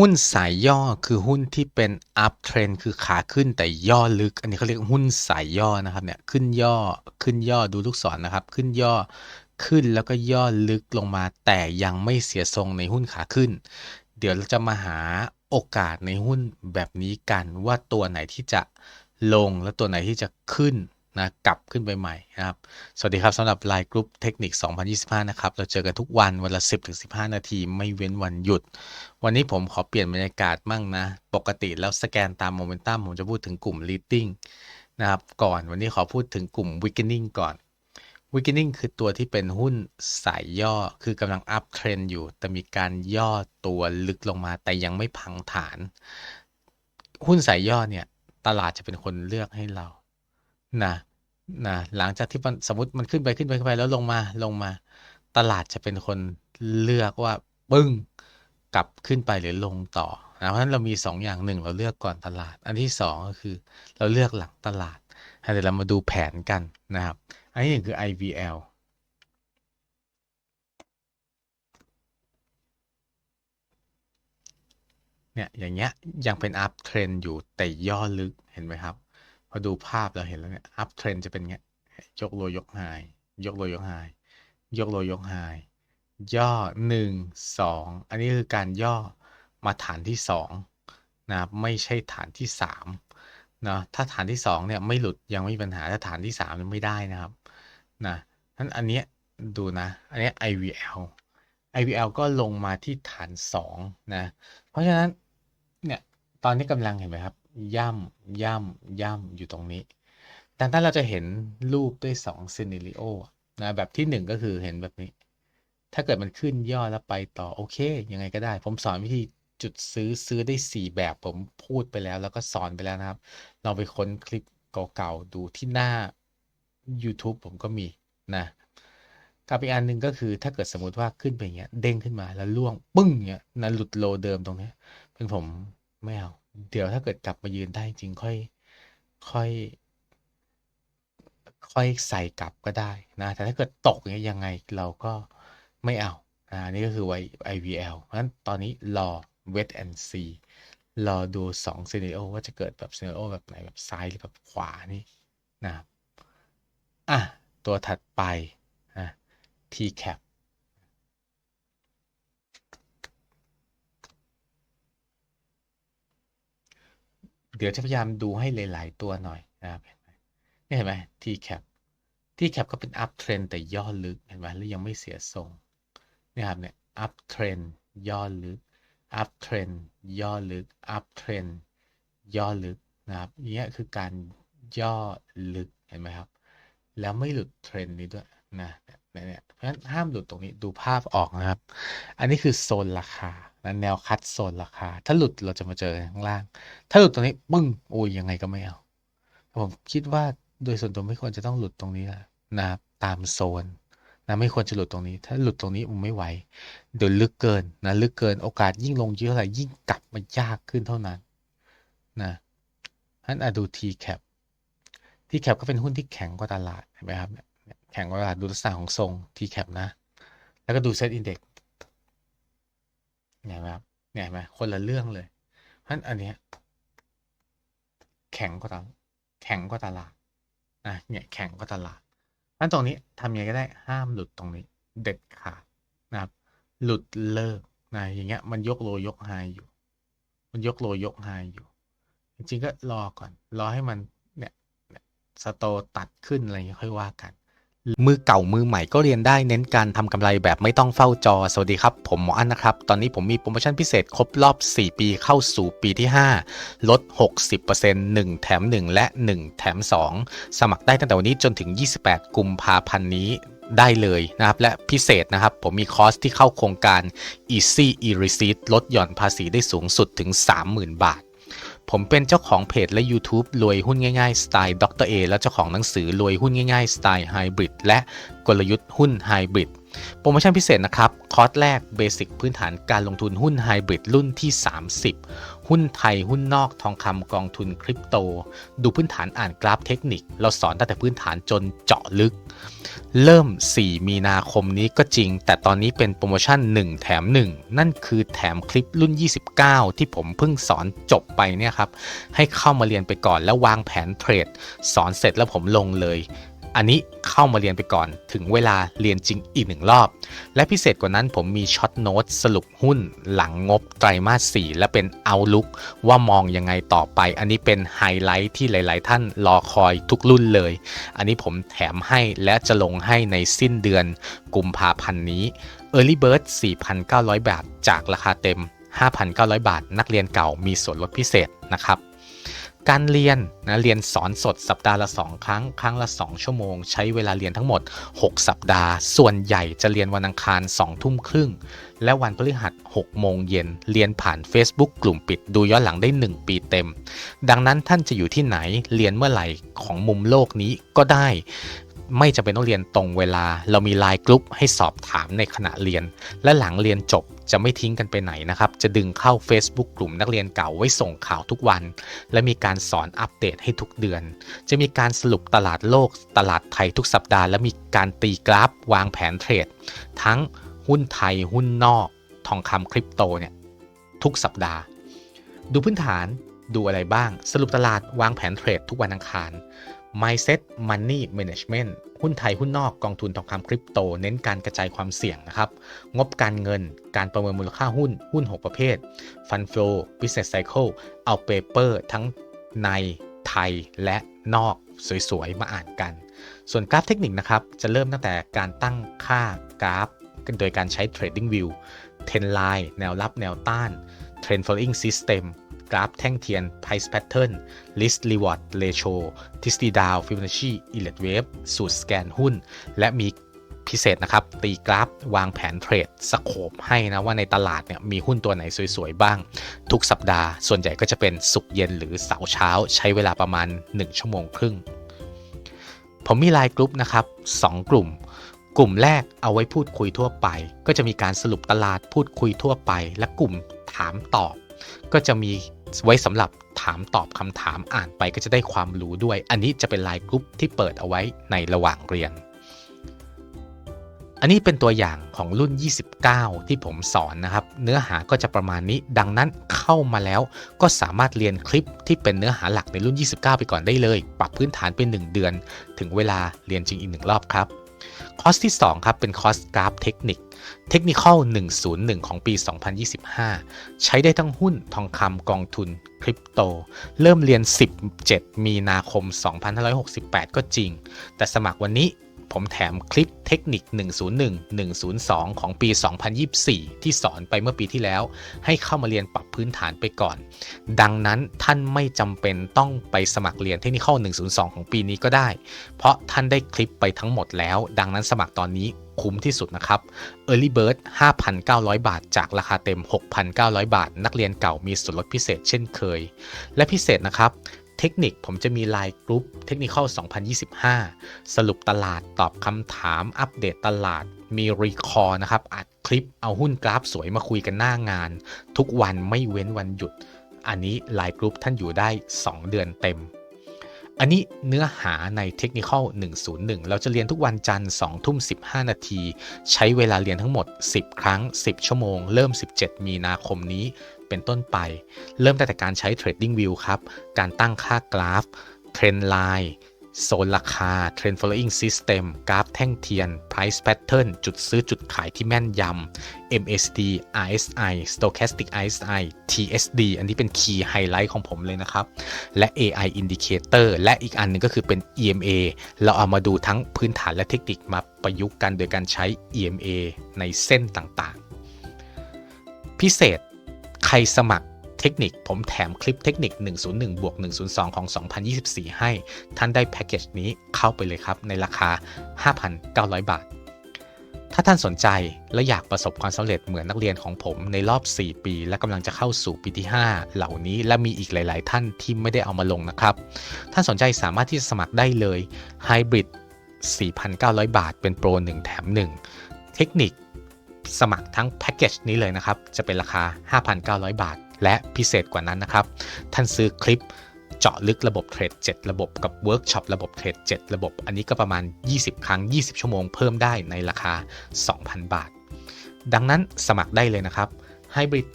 หุ้นสายย่อคือหุ้นที่เป็น up trend คือขาขึ้นแต่ย่อลึก อันนี้เขาเรียกหุ้นสายย่อนะครับเนี่ยขึ้นย่อขึ้นย่อดูลูกศรนะครับ ขึ้นย่อขึ้นแล้วก็ย่อลึกลงมา แต่ยังไม่เสียทรงในหุ้นขาขึ้น เดี๋ยวเราจะมาหาโอกาสในหุ้นแบบนี้กันว่าตัวไหนที่จะลงและตัวไหนที่จะขึ้น นะกลับขึ้นไปใหม่นะครับ สวัสดีครับสำหรับไลน์กรุ๊ปเทคนิค 2025 นะครับ เราเจอกันทุกวันวันละ 10-15 นาทีไม่เว้นวันหยุด วันนี้ผมขอเปลี่ยนบรรยากาศมั่งนะ ปกติแล้วสแกนตามโมเมนตัมผมจะพูดถึงกลุ่ม leading นะครับ ก่อนวันนี้ขอพูดถึงกลุ่ม weakening ก่อน weakening คือตัวที่เป็นหุ้นสายย่อคือกำลัง up trend อยู่ แต่มีการย่อตัวลึกลงมา แต่ยังไม่พังฐาน หุ้นสายย่อเนี่ยตลาดจะเป็นคนเลือกให้เรานะ นะหลังจากที่มันสมมติมันขึ้นไปขึ้นไปขึ้นไปแล้วลงมาลงมา ตลาดจะเป็นคนเลือกว่าปึ้งกลับขึ้นไปหรือลงต่อนะเพราะฉะนั้นเรามี2ออย่างหนึ่งเราเลือกก่อนตลาด อันที่ 2 ก็คือเราเลือกหลังตลาดเดี๋ยวเรามาดูแผนกันนะครับ อันที่หนึ่งคือ IVL เนี่ยอย่างเงี้ยยังเป็น up trend อยู่แต่ย่อลึกเห็นไหมครับ อดูภาพเราเห็นแล้วเนี่ย up trend จะเป็นเงี้ยยกโลยกไฮยกโลยกไฮยกโลยกไฮย่อหนึ่งสองอันนี้คือการย่อมาฐานที่สองนะครับไม่ใช่ฐานที่สามนะถ้าฐานที่สองเนี่ยไม่หลุดยังไม่มีปัญหาถ้าฐานที่สามไม่ได้นะครับนะนั้นอันเนี้ยดูนะอันเนี้ย IVL IVL ก็ลงมาที่ฐานสองนะ เพราะฉะนั้นเนี่ยตอนนี้กำลังเห็นไหมครับ ย่ำย่ำย่ำอยู่ตรงนี้ดังนั้นเราจะเห็นรูปด้วย2ซีนิริโอนะแบบที่ 1 ก็คือเห็นแบบนี้ ถ้าเกิดมันขึ้นย่อแล้วไปต่อ โอเค ยังไงก็ได้ ผมสอนวิธีจุดซื้อซื้อได้ 4 แบบผมพูดไปแล้ว แล้วก็สอนไปแล้วนะครับลองไปค้นคลิปเก่าๆ ดูที่หน้า YouTube ผมก็มีนะกับอีกอันหนึ่งก็คือถ้าเกิดสมมติว่าขึ้นไปอย่างเงี้ยเด้งขึ้นมาแล้วล่วงปึ้งเงี้ยนั้นหลุดโลเดิมตรงเนี้ยเป็นผมไม่เอา เดี๋ยวถ้าเกิดกลับมายืนได้จริงค่อยค่อย ค่อยใส่กลับก็ได้นะแต่ถ้าเกิดตกเงี้ยยังไงเราก็ไม่เอาอ่านี่ก็คือไว IVL เพราะฉะนั้นตอนนี้รอ wait and see รอดู2 scenario ว่าจะเกิดแบบ scenario แบบไหนแบบซ้ายหรือแบบขวานี่นะอะ ตัวถัดไปอะ TCAP เดี๋ยวจะพยายามดูให้หลายๆตัวหน่อยนะครับเห็นไหมนี่เห็นไหม TCAP TCAP ก็เป็น up trend แต่ย่อลึกเห็นไหมแล้วยังไม่เสียทรงนี่ครับเนี่ย up trend ย่อลึก up trend ย่อลึก up trend ย่อลึกนะครับนี่คือการย่อลึกเห็นไหมครับ แล้วไม่หลุดเทรนด์นี้ด้วยนะ เนี่ยเพราะฉะนั้นห้ามหลุดตรงนี้ดูภาพออกนะครับ อันนี้คือโซนราคานะแนวคัดโซนราคา ถ้าหลุดเราจะมาเจอข้างล่าง ถ้าหลุดตรงนี้ปึ้งโอ้ยยังไงก็ไม่เอาผมคิดว่าโดยส่วนตัวไม่ควรจะต้องหลุดตรงนี้นะครับตามโซนนะไม่ควรจะหลุดตรงนี้ ถ้าหลุดตรงนี้มันไม่ไหวเดี๋ยวลึกเกินนะลึกเกินโอกาสยิ่งลงเยอะเท่าไหร่ยิ่งกลับมายากขึ้นเท่านั้นนะท่านอะดู T cap T cap ก็เป็นหุ้นที่แข็งกว่าตลาดเห็นไหมครับ แข็งกว่าตลาดดูลักษณะของทรง T cap นะ แล้วก็ดูเซตอินเด็กเห็นไหมครับเนี่ยเห็นไหมคนละเรื่องเลยเพราะฉะนั้นอันเนี้ยแข็งกว่าตลาดแข็งกว่าตลาดนะเนี่ยแข็งกว่าตลาดนั้นตรงนี้ทำยังไงก็ได้ห้ามหลุดตรงนี้ เด็ดขาดนะครับ หลุดเลิกนะอย่างเงี้ยมันยกโลยกไฮอยู่ มันยกโลยกไฮอยู่ จริงๆก็รอก่อน รอให้มันเนี่ยสโตตัดขึ้นอะไรเงี้ยค่อยว่ากัน มือเก่ามือใหม่ก็เรียนได้เน้นการทำกำไรแบบไม่ต้องเฝ้าจอ สวัสดีครับ ผมหมออั้นนะครับ ตอนนี้ผมมีโปรโมชั่นพิเศษครบรอบ 4 ปีเข้าสู่ปีที่ 5 ลด 60% 1 แถม 1 และ 1 แถม 2 สมัครได้ตั้งแต่วันนี้จนถึง 28 กุมภาพันธ์นี้ได้เลยนะครับและพิเศษนะครับ ผมมีคอร์สที่เข้าโครงการ Easy e-receipt ลดหย่อนภาษีได้สูงสุดถึง 30,000 บาท ผมเป็นเจ้าของเพจและ YouTube รวยหุ้นง่ายๆ สไตล์ดรเอและเจ้าของหนังสือรวยหุ้นง่ายๆ สไตล์ไฮบริดและกลยุทธ์หุ้นไฮบริด โปรโมชั่นพิเศษนะครับ คอร์สแรกเบสิกพื้นฐานการลงทุนหุ้นไฮบริดรุ่นที่ 30 หุ้นไทย หุ้นนอกทองคำกองทุนคริปโต ดูพื้นฐานอ่านกราฟเทคนิค เราสอนตั้งแต่พื้นฐานจนเจาะลึก เริ่ม 4 มีนาคมนี้ก็จริง แต่ตอนนี้เป็นโปรโมชั่น 1 แถม 1 นั่นคือแถมคลิปรุ่น 29 ที่ผมเพิ่งสอนจบไปเนี่ยครับให้เข้ามาเรียนไปก่อนแล้ววางแผนเทรด สอนเสร็จแล้วผมลงเลย อันนี้เข้ามาเรียนไปก่อนถึงเวลาเรียนจริงอีกหนึ่งรอบ และพิเศษกว่านั้นผมมีช็อตโน้ตสรุปหุ้นหลังงบไตรมาส 4 และเป็นเอาลุกว่ามองยังไงต่อไป อันนี้เป็นไฮไลท์ที่หลาย ๆ ท่านรอคอยทุกรุ่นเลย อันนี้ผมแถมให้และจะลงให้ในสิ้นเดือนกุมภาพันธ์นี้ Early Bird 4,900 บาท จากราคาเต็ม 5,900 บาท นักเรียนเก่ามีส่วนลดพิเศษนะครับ การเรียนนะเรียนสอนสดสัปดาห์ละ 2 ครั้ง ครั้งละ 2 ชั่วโมง ใช้เวลาเรียนทั้งหมด 6 สัปดาห์ ส่วนใหญ่จะเรียนวันอังคาร 2 ทุ่มครึ่ง และวันพฤหัส 6 โมงเย็น เรียนผ่าน Facebook กลุ่มปิดดูย้อนหลังได้ 1 ปีเต็ม ดังนั้นท่านจะอยู่ที่ไหนเรียนเมื่อไหร่ของมุมโลกนี้ก็ได้ ไม่จำเป็นต้องเรียนตรงเวลา เรามีไลน์กลุ่มให้สอบถามในขณะเรียน และหลังเรียนจบจะไม่ทิ้งกันไปไหนนะครับ จะดึงเข้า Facebook กลุ่มนักเรียนเก่าไว้ส่งข่าวทุกวัน และมีการสอนอัปเดตให้ทุกเดือน จะมีการสรุปตลาดโลก ตลาดไทยทุกสัปดาห์และมีการตีกราฟ วางแผนเทรด ทั้งหุ้นไทยหุ้นนอก ทองคำคริปโตเนี่ยทุกสัปดาห์ ดูพื้นฐานดูอะไรบ้าง สรุปตลาดวางแผนเทรดทุกวันอังคาร Mindset Money Management หุ้นไทยหุ้นนอกกองทุนทองคำคริปโต เน้นการกระจายความเสี่ยงนะครับ งบการเงิน การประเมินมูลค่าหุ้น หุ้น 6 ประเภท Fund Flow Business Cycle เอาเปเปอร์ทั้งในไทยและนอกสวยๆ มาอ่านกัน ส่วนกราฟเทคนิคนะครับ จะเริ่มตั้งแต่การตั้งค่ากราฟ โดยการใช้ Trading View Trend Line แนวรับแนวต้าน Trend Following System กราฟแท่งเทียน Price Pattern List Reward Ratio ทฤษฎีดาว Fibonacci Elliott Wave สูตรสแกนหุ้น และมีพิเศษนะครับ ตีกราฟวางแผนเทรดสโคปให้นะ ว่าในตลาดเนี่ยมีหุ้นตัวไหนสวย ๆ บ้าง ทุกสัปดาห์ ส่วนใหญ่ก็จะเป็นสุกเย็นหรือเสาร์เช้า ใช้เวลาประมาณ 1 ชั่วโมงครึ่ง ผมมีไลน์กลุ่มนะครับ 2 กลุ่มกลุ่มแรกเอาไว้พูดคุยทั่วไป ก็จะมีการสรุปตลาดพูดคุยทั่วไป และกลุ่มถามตอบ ก็จะมี ไว้สำหรับถามตอบคำถามอ่านไปก็จะได้ความรู้ด้วย อันนี้จะเป็นไลน์กลุ่มที่เปิดเอาไว้ในระหว่างเรียน อันนี้เป็นตัวอย่างของรุ่น 29 ที่ผมสอนนะครับ เนื้อหาก็จะประมาณนี้ ดังนั้นเข้ามาแล้วก็สามารถเรียนคลิปที่เป็นเนื้อหาหลักในรุ่น 29 ไปก่อนได้เลย ปรับพื้นฐานเป็น 1 เดือน ถึงเวลาเรียนจริงอีกหนึ่งรอบครับ คอร์สที่ 2 ครับเป็นคอร์สกราฟเทคนิค เทคนิค101 ของปี 2025 ใช้ได้ทั้งหุ้นทองคำกองทุนคริปโต เริ่มเรียน 17 มีนาคม 2568 ก็จริง แต่สมัครวันนี้ผมแถมคลิปเทคนิค 101 102 ของปี 2024 ที่สอนไปเมื่อปีที่แล้ว ให้เข้ามาเรียนปรับพื้นฐานไปก่อน ดังนั้นท่านไม่จำเป็นต้องไปสมัครเรียนเทคนิค102 ของปีนี้ก็ได้ เพราะท่านได้คลิปไปทั้งหมดแล้ว ดังนั้นสมัครตอนนี้ คุ้มที่สุดนะครับ Early Bird 5,900 บาท จากราคาเต็ม 6,900 บาท นักเรียนเก่ามีส่วนลดพิเศษเช่นเคย และพิเศษนะครับเทคนิคผมจะมีไลน์กรุ๊ปเทคนิค2025 สรุปตลาดตอบคำถามอัปเดตตลาด มีรีคอร์นะครับ อัดคลิปเอาหุ้นกราฟสวยมาคุยกันหน้างาน ทุกวันไม่เว้นวันหยุด อันนี้ไลน์กรุ๊ปท่านอยู่ได้ 2 เดือนเต็ม อันนี้เนื้อหาในเทคนิคอล101 เราจะเรียนทุกวันจันทร์2ทุ่ม 15 นาที ใช้เวลาเรียนทั้งหมด 10 ครั้ง 10 ชั่วโมง เริ่ม 17 มีนาคมนี้เป็นต้นไป เริ่มตั้งแต่การใช้ Trading View ครับ การตั้งค่ากราฟ เทรนไลน์ โซนราคา Trend Following System กราฟแท่งเทียน Price Pattern จุดซื้อจุดขายที่แม่นยำ MACD RSI Stochastic RSI TSD อันนี้เป็น Key Highlight ของผมเลยนะครับ และ AI Indicator และอีกอันหนึงก็คือเป็น EMA เราเอามาดูทั้งพื้นฐานและเทคนิคมาประยุกต์กันโดยการใช้ EMA ในเส้นต่างๆ พิเศษใครสมัคร เทคนิค ผมแถมคลิปเทคนิค 101บวก102 ของ 2024 ให้ ท่านได้แพ็กเกจนี้เข้าไปเลยครับ ในราคา 5,900 บาท ถ้าท่านสนใจและอยากประสบความสำเร็จเหมือนนักเรียนของผมในรอบ 4 ปี และกำลังจะเข้าสู่ปีที่ 5 เหล่านี้และมีอีกหลาย ๆ ท่านที่ไม่ได้เอามาลงนะครับ ท่านสนใจสามารถที่จะสมัครได้เลย Hybrid 4,900 บาท เป็นโปร 1 แถม 1 เทคนิค สมัครทั้งแพ็กเกจนี้เลยนะครับ จะเป็นราคา 5,900 บาท และพิเศษกว่านั้นนะครับ ท่านซื้อคลิปเจาะลึกระบบเทรด 7 ระบบกับเวิร์กช็อประบบเทรด 7 ระบบ อันนี้ก็ประมาณ 20 ครั้ง 20 ชั่วโมงเพิ่มได้ในราคา 2,000 บาท ดังนั้นสมัครได้เลยนะครับให้บริด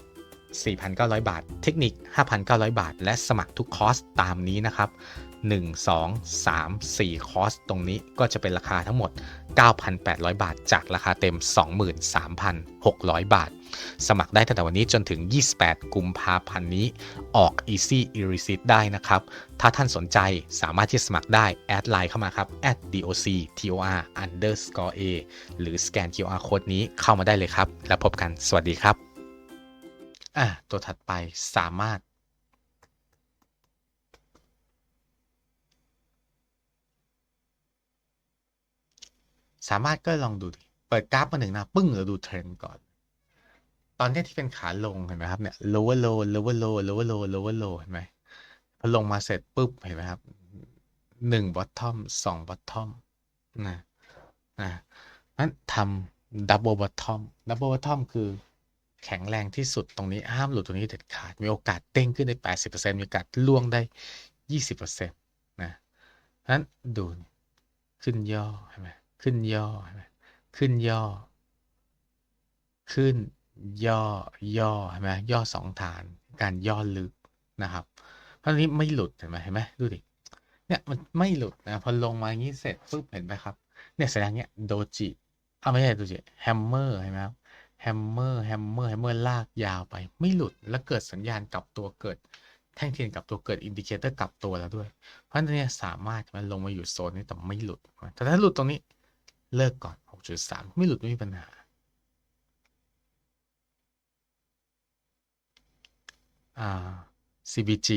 4,900 บาท เทคนิค 5,900 บาท และสมัครทุกคอร์สตามนี้นะครับ 1 2 3 4 คอร์สตรงนี้ก็จะเป็นราคาทั้งหมด 9,800 บาท จากราคาเต็ม 23,600 บาท สมัครได้ตั้งแต่วันนี้จนถึง 28 กุมภาพันธ์นี้ ออก Easy e r e c e i p t ได้นะครับ ถ้าท่านสนใจสามารถที่สมัครได้ แอดไลน์เข้ามาครับ doc tor underscore a หรือสแกน QR code นี้เข้ามาได้เลยครับ แล้วพบกัน สวัสดีครับ อะ ตัวถัดไปสามารถ สามารถก็ลองดูดิเปิดกราฟมาหนึ่งนะปึ้งเราดูเทรนด์ก่อน ตอนนี้ที่เป็นขาลงเห็นไหมครับเนี่ย lower low lower low lower low lower low เห็นไหมพอลงมาเสร็จปุ๊บเห็นไหมครับหนึ่ง bottom สอง bottom นะนะนั้นทำ double bottom double bottom คือแข็งแรงที่สุดตรงนี้ห้ามหลุดตรงนี้เด็ดขาด มีโอกาสเด้งขึ้นได้ 80%มีโอกาสล่วงได้ 20%นะนั้นดูขึ้นย่อเห็นไหม ขึ้นย่อ ขึ้นย่อ ขึ้นย่อ ย่อเห็นไหมย่อสองฐาน การย่อลึกนะครับ เพราะนี้ไม่หลุดเห็นไหมเห็นไหมดูดิ เนี่ยมันไม่หลุดนะพอลงมาอย่างนี้เสร็จปุ๊บเห็นไหมครับ เนี่ยแสดงเนี้ยโดจิอ่าไม่ใช่โดจิแฮมเมอร์เห็นไหมครับแฮมเมอร์แฮมเมอร์แฮมเมอร์ลากยาวไป ไม่หลุดแล้วเกิดสัญญาณกลับตัวเกิดแท่งเทียนกลับตัวเกิดอินดิเคเตอร์กลับตัวแล้วด้วย เพราะฉะนั้นเนี่ยสามารถมันลงมาอยู่โซนนี้แต่ไม่หลุด แต่ถ้าหลุดตรงนี้ เลิกก่อน 6.3 ไม่หลุดไม่มีปัญหา อ่า CBG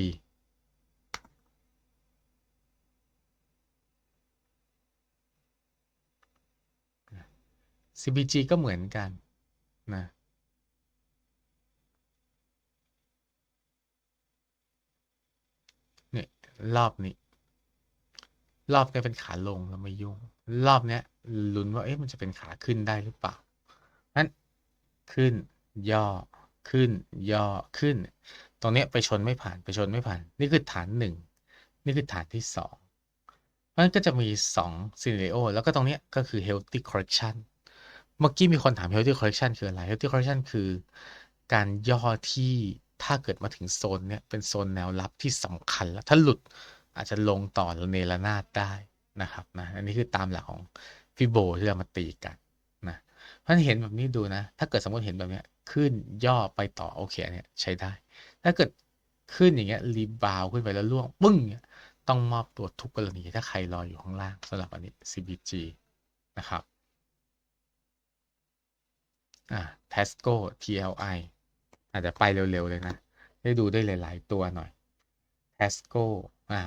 CBG ก็เหมือนกันนะเนี่ยรอบนี้ รอบนี้เป็นขาลงแล้วไม่ยุ่ง รอบเนี้ยลุ้นว่าเอ๊ะมันจะเป็นขาขึ้นได้หรือเปล่านั้นขึ้นย่อขึ้นย่อขึ้น ตรงเนี้ยไปชนไม่ผ่านไปชนไม่ผ่าน นี่คือฐานหนึ่งนี่คือฐานที่สองเพราะนั้นก็จะมีสองซีเนโอแล้วก็ตรงเนี้ยก็คือ healthy correction เมื่อกี้มีคนถาม healthy correction คืออะไร healthy correction คือการย่อที่ถ้าเกิดมาถึงโซนเนี้ยเป็นโซนแนวรับที่สำคัญแล้วถ้าหลุดอาจจะลงต่อเนรนาดได้ นะครับนะอันนี้คือตามหลักของฟิโบที่เรามาตีกันนะเพราะเห็นแบบนี้ดูนะ ถ้าเกิดสมมติเห็นแบบนี้ขึ้นย่อไปต่อโอเคเนี่ยใช้ได้ ถ้าเกิดขึ้นอย่างเงี้ยรีบาวขึ้นไปแล้วล่วงปึ้งเนี่ยต้องมอบตัวทุกกรณีถ้าใครรออยู่ข้างล่างสำหรับอันนี้ CBG นะครับอ่า Tasco TLI อาจจะไปเร็วๆเลยนะ ได้ดูได้หลายๆตัวหน่อย Tasco อ่า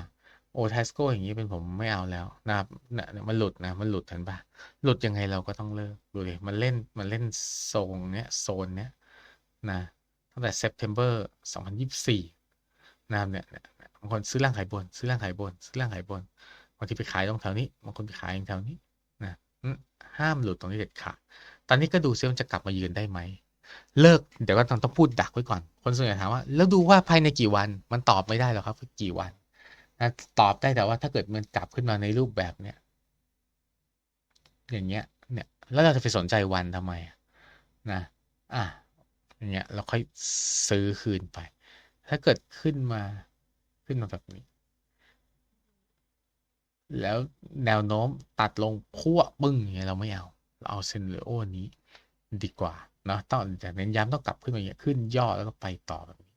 โอ้ Tasco อย่างนี้เป็นผมไม่เอาแล้วนะครับเนี่ยมันหลุดนะ มันหลุดเห็นปะหลุดยังไงเราก็ต้องเลิกดูดิมันเล่นมันเล่นโซนเนี้ยโซนเนี้ยนะตั้งแต่ September 2024นะครับเนี่ยบางคนซื้อล่างขายบน ซื้อล่างขายบน ซื้อล่างขายบนบางทีไปขายตรงแถวนี้บางคนไปขายแถวนี้นะห้ามหลุดตรงนี้เด็ดขาดตอนนี้ก็ดูซิมันจะกลับมายืนได้ไหมเลิกเดี๋ยวก็ต้องต้องพูดดักไว้ก่อน คนส่วนใหญ่ถามว่า แล้วดูว่าภายในกี่วันมันตอบไม่ได้หรอกครับ กี่วัน นะตอบได้แต่ว่าถ้าเกิดมันกลับขึ้นมาในรูปแบบเนี้ยอย่างเงี้ยเนี่ยแล้วเราจะไปสนใจวันทำไมนะอะอย่างเงี้ยเราค่อยซื้อคืนไป ถ้าเกิดขึ้นมาขึ้นมาแบบนี้ แล้วแนวโน้มตัดลงพั่วปึ้งอย่างเงี้ยเราไม่เอา เราเอาเซนเรโอนี้ดีกว่าเนาะต้องแต่เน้นย้ำต้องกลับขึ้นมาอย่างเงี้ยขึ้นย่อแล้วก็ไปต่อแบบนี้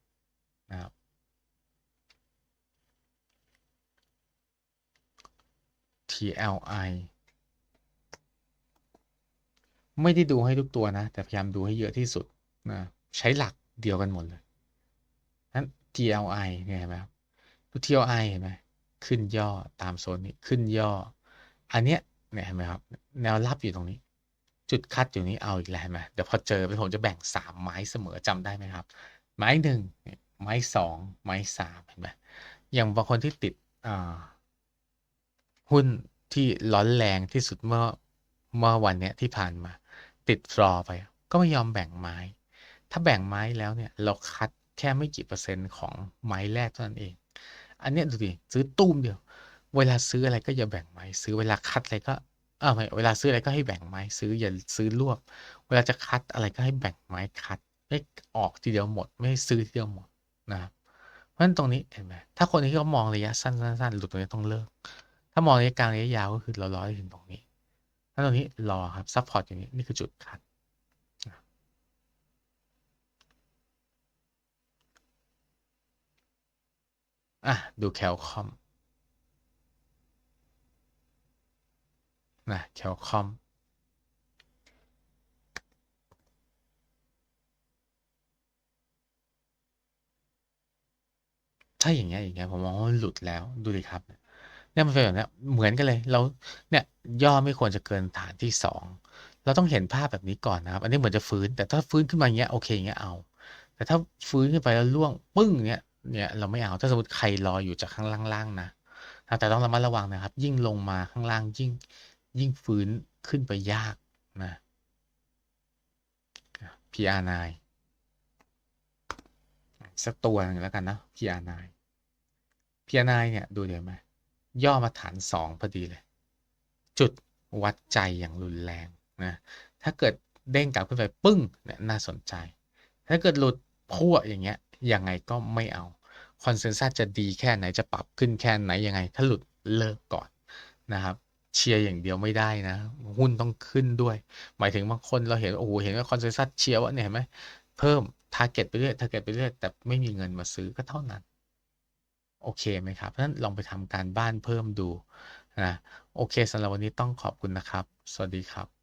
นะครับ TLI ไม่ได้ดูให้ทุกตัวนะ แต่พยายามดูให้เยอะที่สุดนะใช้หลักเดียวกันหมดเลยนั้น TLI เนี่ยเห็นไหมครับ TLI เห็นไหมขึ้นย่อตามโซนนี้ขึ้นย่อ อันเนี้ยเนี่ยเห็นไหมครับ แนวรับอยู่ตรงนี้ จุดคัดอยู่นี้เอาอีกแล้วเห็นไหมเดี๋ยวพอเจอผมจะแบ่งสามไม้เสมอจำได้ไหมครับ ไม้หนึ่งไม้สองไม้สามเห็นไหมอย่างบางคนที่ติดหุ้น ที่ร้อนแรงที่สุดเมื่อเมื่อวันเนี้ยที่ผ่านมา ติดฟลอไป ก็ไม่ยอมแบ่งไม้ ถ้าแบ่งไม้แล้วเนี่ยเราคัดแค่ไม่กี่เปอร์เซ็นต์ของไม้แรกเท่านั้นเอง อันเนี้ยดูดิซื้อตุ้มเดียว เวลาซื้ออะไรก็อย่าแบ่งไม้ ซื้อเวลาคัดอะไรก็เออไม่เวลาซื้ออะไรก็ให้แบ่งไม้ซื้ออย่าซื้อรวบ เวลาจะคัดอะไรก็ให้แบ่งไม้คัดไม่ออกทีเดียวหมด ไม่ซื้อทีเดียวหมดนะครับเพราะฉะนั้นตรงนี้เห็นไหมถ้าคนที่เขามองระยะสั้นๆหลุดตรงนี้ต้องเลิก ถ้ามองระยะกลางระยะยาวก็คือเรารอให้ถึงตรงนี้ ถ้าตรงนี้รอครับซัพพอร์ตอย่างนี้นี่คือจุดคัดอะ ดูแคลคอมนะแคลคอมถ้าอย่างเงี้ยอย่างเงี้ยผมมองว่าหลุดแล้วดูดิครับ เนี่ยมันเป็นแบบนี้เหมือนกันเลยเราเนี่ยย่อไม่ควรจะเกินฐานที่สองเราต้องเห็นภาพแบบนี้ก่อนนะครับ อันนี้เหมือนจะฟื้น แต่ถ้าฟื้นขึ้นมาอย่างเงี้ยโอเคเงี้ยเอา แต่ถ้าฟื้นขึ้นไปแล้วล่วงปึ้งเนี้ยเนี่ยเราไม่เอาถ้าสมมติใครรอยอยู่จากข้างล่างๆนะแต่ต้องระมัดระวังนะครับ ยิ่งลงมาข้างล่างยิ่งยิ่งฟื้นขึ้นไปยากนะ PR9 สักตัวหนึงแล้วกันนะ PR9 PR9 เนี่ย ดูเดี๋ยวไหม ย่อมาฐานสองพอดีเลย จุดวัดใจอย่างรุนแรงนะถ้าเกิดเด้งกลับขึ้นไปปึ้งเนี่ยน่าสนใจ ถ้าเกิดหลุดพั่วอย่างเงี้ยยังไงก็ไม่เอาคอนเซนแซสจะดีแค่ไหนจะปรับขึ้นแค่ไหนยังไง ถ้าหลุดเลิกก่อนนะครับเชียร์อย่างเดียวไม่ได้นะ หุ้นต้องขึ้นด้วย หมายถึงบางคนเราเห็นโอ้โหเห็นว่าคอนเซนแซสเชียร์ว่าเนี่ยเห็นไหมเพิ่มทาร์เก็ตไปเรื่อยทาร์เก็ตไปเรื่อยแต่ไม่มีเงินมาซื้อก็เท่านั้น โอเคไหมครับเพราะนั้นลองไปทำการบ้านเพิ่มดูนะโอเคสำหรับวันนี้ต้องขอบคุณนะครับ สวัสดีครับ